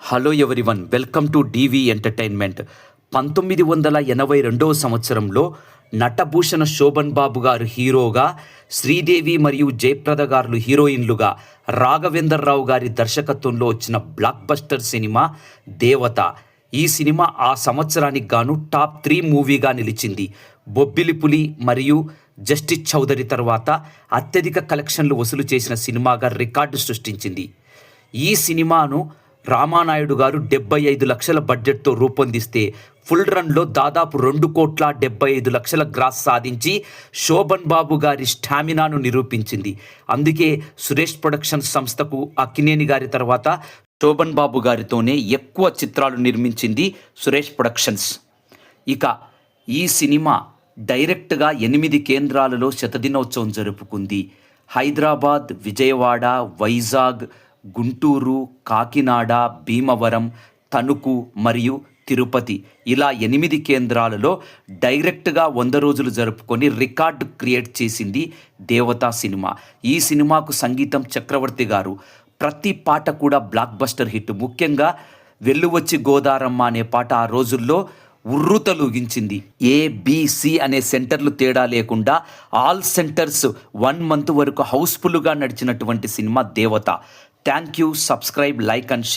Hello everyone welcome to DV entertainment పంతొమ్మిది వందల ఎనభై రెండవ సంవత్సరంలో నటభూషణ శోభన్ బాబు గారు హీరోగా శ్రీదేవి మరియు జయప్రద గారు హీరోయిన్లుగా రాఘవేందర్ రావు గారి దర్శకత్వంలో వచ్చిన బ్లాక్ బస్టర్ సినిమా దేవత. ఈ సినిమా ఆ సంవత్సరానికి గాను టాప్ త్రీ మూవీగా నిలిచింది. బొబ్బిలి పులి మరియు జస్టిస్ చౌదరి తర్వాత అత్యధిక కలెక్షన్లు వసూలు చేసిన సినిమాగా రికార్డు సృష్టించింది. ఈ సినిమాను రామానాయుడు గారు డెబ్బై ఐదు లక్షల బడ్జెట్తో రూపొందిస్తే ఫుల్ రన్లో దాదాపు రెండు కోట్ల డెబ్బై ఐదు లక్షల గ్రాస్ సాధించి శోభన్ బాబు గారి స్టామినాను నిరూపించింది. అందుకే సురేష్ ప్రొడక్షన్ సంస్థకు అక్కినేని గారి తర్వాత శోభన్ బాబు గారితోనే ఎక్కువ చిత్రాలు నిర్మించింది సురేష్ ప్రొడక్షన్స్. ఇక ఈ సినిమా డైరెక్ట్గా ఎనిమిది కేంద్రాలలో శతదినోత్సవం జరుపుకుంది. హైదరాబాద్ విజయవాడ వైజాగ్ గుంటూరు కాకినాడ భీమవరం తణుకు మరియు తిరుపతి ఇలా ఎనిమిది కేంద్రాలలో డైరెక్ట్గా వంద రోజులు జరుపుకొని రికార్డు క్రియేట్ చేసింది దేవతా సినిమా. ఈ సినిమాకు సంగీతం చక్రవర్తి గారు. ప్రతి పాట కూడా బ్లాక్ బస్టర్ హిట్. ముఖ్యంగా వెల్లువచ్చి గోదారమ్మ అనే పాట ఆ రోజుల్లో ఉర్రుతలూగించింది ఏ అనే సెంటర్లు తేడా లేకుండా ఆల్ సెంటర్స్ వన్ మంత్ వరకు హౌస్ఫుల్గా నడిచినటువంటి సినిమా దేవత. Thank you. Subscribe, like, and share.